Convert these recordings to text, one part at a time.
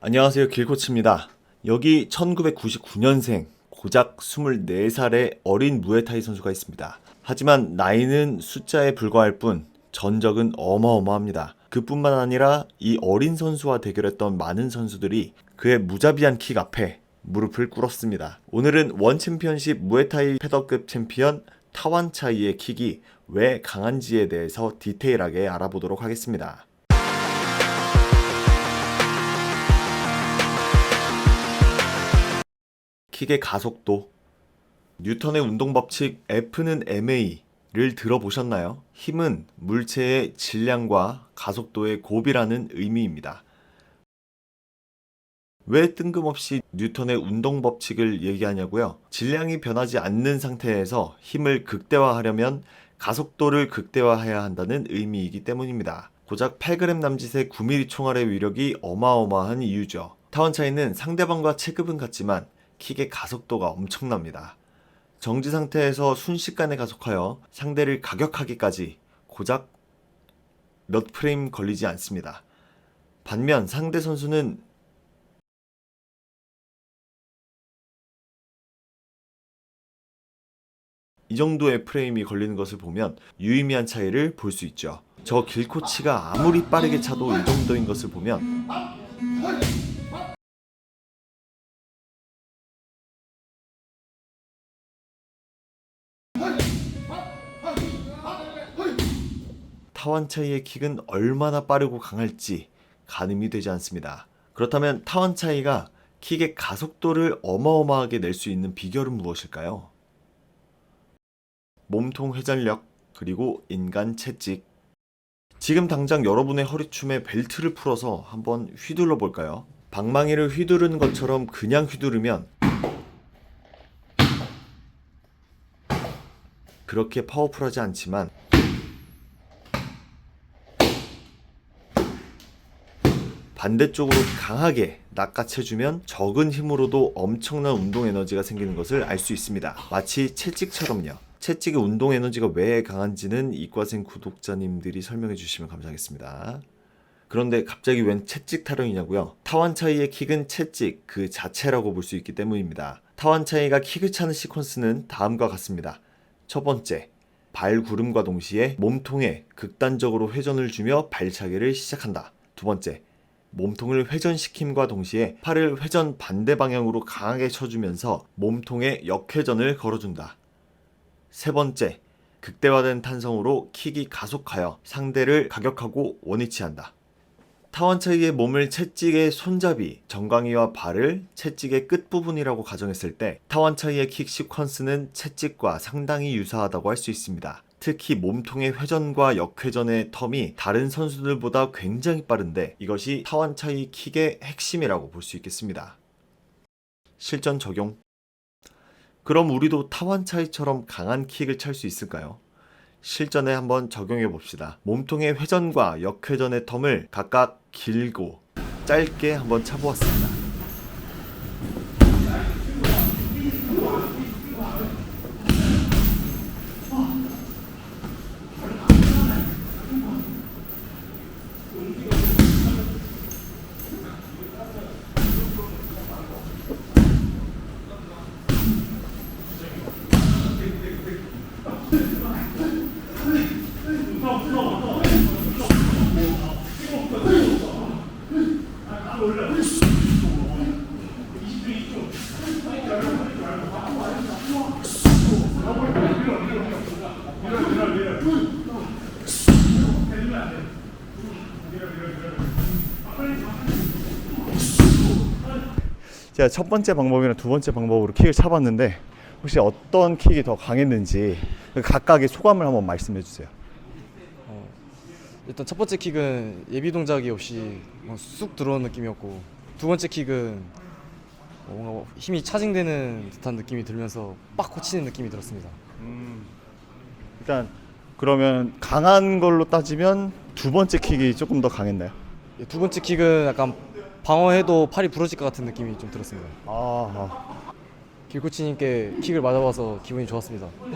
안녕하세요 길코치입니다. 여기 1999년생 고작 24살의 어린 무에타이 선수가 있습니다. 하지만 나이는 숫자에 불과할 뿐 전적은 어마어마합니다. 그뿐만 아니라 이 어린 선수와 대결했던 많은 선수들이 그의 무자비한 킥 앞에 무릎을 꿇었습니다. 오늘은 원 챔피언십 무에타이 패더급 챔피언 타완 차이의 킥이 왜 강한지에 대해서 디테일하게 알아보도록 하겠습니다. 킥의 가속도 뉴턴의 운동 법칙 F는 ma를 들어보셨나요? 힘은 물체의 질량과 가속도의 곱이라는 의미입니다. 왜 뜬금없이 뉴턴의 운동 법칙을 얘기하냐고요? 질량이 변하지 않는 상태에서 힘을 극대화하려면 가속도를 극대화해야 한다는 의미이기 때문입니다. 고작 8g 남짓의 9mm 총알의 위력이 어마어마한 이유죠. 타원 차이는 상대방과 체급은 같지만 킥의 가속도가 엄청납니다. 정지 상태에서 순식간에 가속하여 상대를 가격하기까지 고작 몇 프레임 걸리지 않습니다. 반면 상대 선수는 이 정도의 프레임이 걸리는 것을 보면 유의미한 차이를 볼 수 있죠. 저 길코치가 아무리 빠르게 차도 이 정도인 것을 보면 타완차이의 킥은 얼마나 빠르고 강할지 가늠이 되지 않습니다. 그렇다면 타완차이가 킥의 가속도를 어마어마하게 낼 수 있는 비결은 무엇일까요? 몸통 회전력 그리고 인간 채찍 지금 당장 여러분의 허리춤에 벨트를 풀어서 한번 휘둘러 볼까요? 방망이를 휘두르는 것처럼 그냥 휘두르면 그렇게 파워풀하지 않지만 반대쪽으로 강하게 낚아채주면 적은 힘으로도 엄청난 운동 에너지가 생기는 것을 알 수 있습니다. 마치 채찍처럼요. 채찍의 운동 에너지가 왜 강한지는 이과생 구독자님들이 설명해 주시면 감사하겠습니다. 그런데 갑자기 웬 채찍 타령이냐고요? 타완 차이의 킥은 채찍 그 자체라고 볼 수 있기 때문입니다. 타완 차이가 킥을 차는 시퀀스는 다음과 같습니다. 첫 번째, 발 구름과 동시에 몸통에 극단적으로 회전을 주며 발차기를 시작한다. 두 번째, 몸통을 회전시킴과 동시에 팔을 회전 반대 방향으로 강하게 쳐주면서 몸통에 역회전을 걸어준다. 세 번째, 극대화된 탄성으로 킥이 가속하여 상대를 가격하고 원위치한다. 타원차이의 몸을 채찍의 손잡이, 정강이와 발을 채찍의 끝부분이라고 가정했을 때 타원차이의 킥 시퀀스는 채찍과 상당히 유사하다고 할 수 있습니다. 특히 몸통의 회전과 역회전의 텀이 다른 선수들보다 굉장히 빠른데 이것이 타원차이 킥의 핵심이라고 볼 수 있겠습니다. 실전 적용 그럼 우리도 타완차이처럼 강한 킥을 찰 수 있을까요? 실전에 한번 적용해 봅시다. 몸통의 회전과 역회전의 텀을 각각 길고 짧게 한번 차보았습니다. 제가 첫 번째 방법이랑 두 번째 방법으로 킥을 차봤는데 혹시 어떤 킥이 더 강했는지 각각의 소감을 한번 말씀해 주세요. 일단 첫 번째 킥은 예비 동작이 없이 뭐쑥 들어오는 느낌이었고 두 번째 킥은 뭔가 힘이 차징되는 듯한 느낌이 들면서 빡 꽂히는 느낌이 들었습니다. 일단 그러면 강한 걸로 따지면 두 번째 킥이 조금 더 강했나요? 예, 두 번째 킥은 약간 방어해도 팔이 부러질 것 같은 느낌이 좀 들었습니다. 아, 길코치님께 킥을 맞아봐서 기분이 좋았습니다.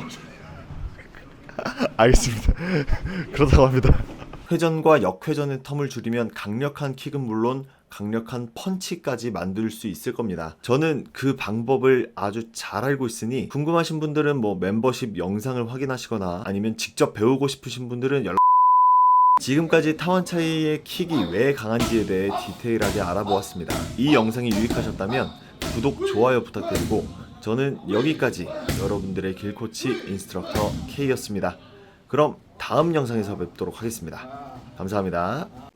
알겠습니다. 그렇다고 합니다. 회전과 역회전의 텀을 줄이면 강력한 킥은 물론 강력한 펀치까지 만들 수 있을 겁니다. 저는 그 방법을 아주 잘 알고 있으니 궁금하신 분들은 뭐 멤버십 영상을 확인하시거나 아니면 직접 배우고 싶으신 분들은 연락 지금까지 타원 차이의 킥이 왜 강한지에 대해 디테일하게 알아보았습니다. 이 영상이 유익하셨다면 구독, 좋아요 부탁드리고 저는 여기까지 여러분들의 길코치 인스트럭터 K였습니다. 그럼 다음 영상에서 뵙도록 하겠습니다. 감사합니다.